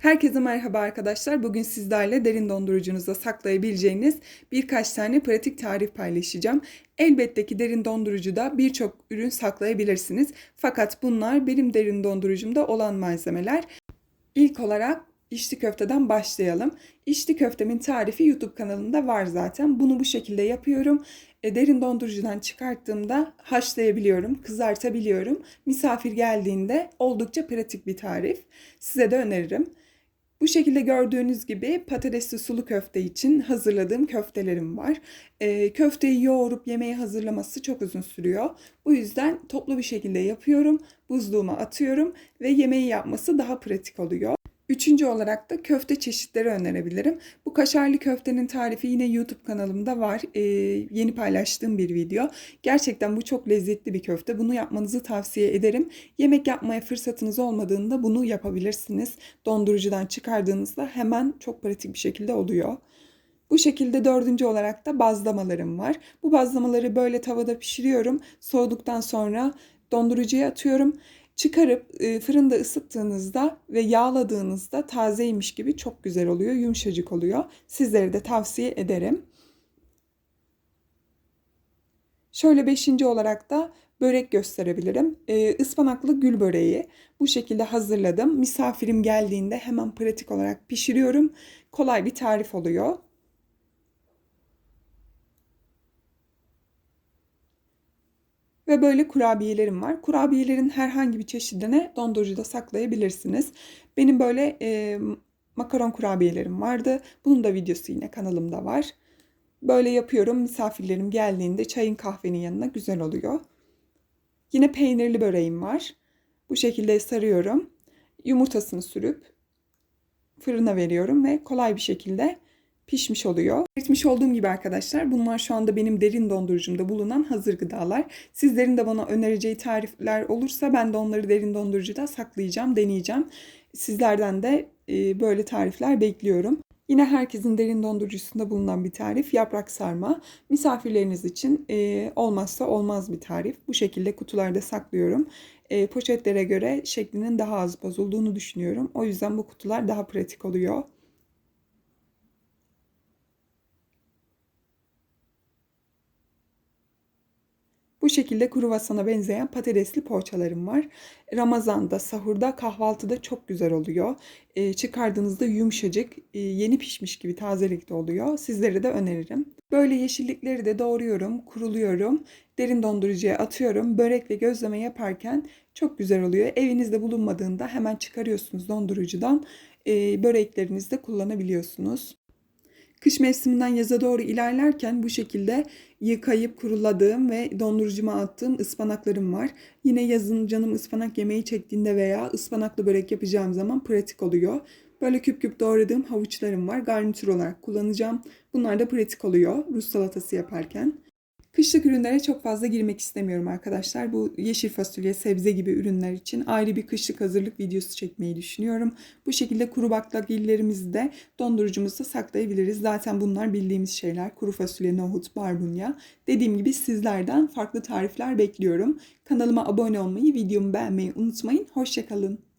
Herkese merhaba arkadaşlar. Bugün sizlerle derin dondurucunuzda saklayabileceğiniz birkaç tane pratik tarif paylaşacağım. Elbette ki derin dondurucuda birçok ürün saklayabilirsiniz. Fakat bunlar benim derin dondurucumda olan malzemeler. İlk olarak içli köfteden başlayalım. İçli köftemin tarifi YouTube kanalında var zaten. Bunu bu şekilde yapıyorum. E, derin dondurucudan çıkarttığımda haşlayabiliyorum, kızartabiliyorum. Misafir geldiğinde oldukça pratik bir tarif. Size de öneririm. Bu şekilde gördüğünüz gibi patatesli sulu köfte için hazırladığım köftelerim var. E, köfteyi yoğurup yemeği hazırlaması çok uzun sürüyor. Bu yüzden toplu bir şekilde yapıyorum. Buzluğuma atıyorum ve yemeği yapması daha pratik oluyor. Üçüncü olarak da köfte çeşitleri önerebilirim. Bu kaşarlı köftenin tarifi yine YouTube kanalımda var. Ee, yeni paylaştığım bir video. Gerçekten bu çok lezzetli bir köfte. Bunu yapmanızı tavsiye ederim. Yemek yapmaya fırsatınız olmadığında bunu yapabilirsiniz. Dondurucudan çıkardığınızda hemen çok pratik bir şekilde oluyor. Bu şekilde dördüncü olarak da bazlamalarım var. Bu bazlamaları böyle tavada pişiriyorum. Soğuduktan sonra dondurucuya atıyorum. Çıkarıp e, fırında ısıttığınızda ve yağladığınızda tazeymiş gibi çok güzel oluyor, yumuşacık oluyor. Sizlere de tavsiye ederim. Şöyle beşinci olarak da börek gösterebilirim. Ee, ıspanaklı gül böreği bu şekilde hazırladım. Misafirim geldiğinde hemen pratik olarak pişiriyorum. Kolay bir tarif oluyor. Ve böyle kurabiyelerim var. Kurabiyelerin herhangi bir çeşidine dondurucuda saklayabilirsiniz. Benim böyle e, makaron kurabiyelerim vardı. Bunun da videosu yine kanalımda var. Böyle yapıyorum. Misafirlerim geldiğinde çayın kahvenin yanına güzel oluyor. Yine peynirli böreğim var. Bu şekilde sarıyorum. Yumurtasını sürüp fırına veriyorum ve kolay bir şekilde pişmiş oluyor. Belirtmiş olduğum gibi arkadaşlar bunlar şu anda benim derin dondurucumda bulunan hazır gıdalar. Sizlerin de bana önereceği tarifler olursa ben de onları derin dondurucuda saklayacağım, deneyeceğim. Sizlerden de e, böyle tarifler bekliyorum. Yine herkesin derin dondurucusunda bulunan bir tarif yaprak sarma. Misafirleriniz için e, olmazsa olmaz bir tarif. Bu şekilde kutularda saklıyorum. E, poşetlere göre şeklinin daha az bozulduğunu düşünüyorum. O yüzden bu kutular daha pratik oluyor. Şekilde kruvasana benzeyen patatesli poğaçalarım var. Ramazanda, sahurda, kahvaltıda çok güzel oluyor. E, çıkardığınızda yumuşacık, e, yeni pişmiş gibi tazelikte oluyor. Sizlere de öneririm. Böyle yeşillikleri de doğruyorum, kuruluyorum. Derin dondurucuya atıyorum. Börek ve gözleme yaparken çok güzel oluyor. Evinizde bulunmadığında hemen çıkarıyorsunuz dondurucudan. E, böreklerinizde kullanabiliyorsunuz. Kış mevsiminden yaza doğru ilerlerken bu şekilde yıkayıp kuruladığım ve dondurucuma attığım ıspanaklarım var. Yine yazın canım ıspanak yemeği çektiğinde veya ıspanaklı börek yapacağım zaman pratik oluyor. Böyle küp küp doğradığım havuçlarım var. Garnitür olarak kullanacağım. Bunlar da pratik oluyor Rus salatası yaparken. Kışlık ürünlere çok fazla girmek istemiyorum arkadaşlar. Bu yeşil fasulye, sebze gibi ürünler için ayrı bir kışlık hazırlık videosu çekmeyi düşünüyorum. Bu şekilde kuru baklagillerimizi de dondurucumuzda saklayabiliriz. Zaten bunlar bildiğimiz şeyler. Kuru fasulye, nohut, barbunya. Dediğim gibi sizlerden farklı tarifler bekliyorum. Kanalıma abone olmayı, videomu beğenmeyi unutmayın. Hoşçakalın.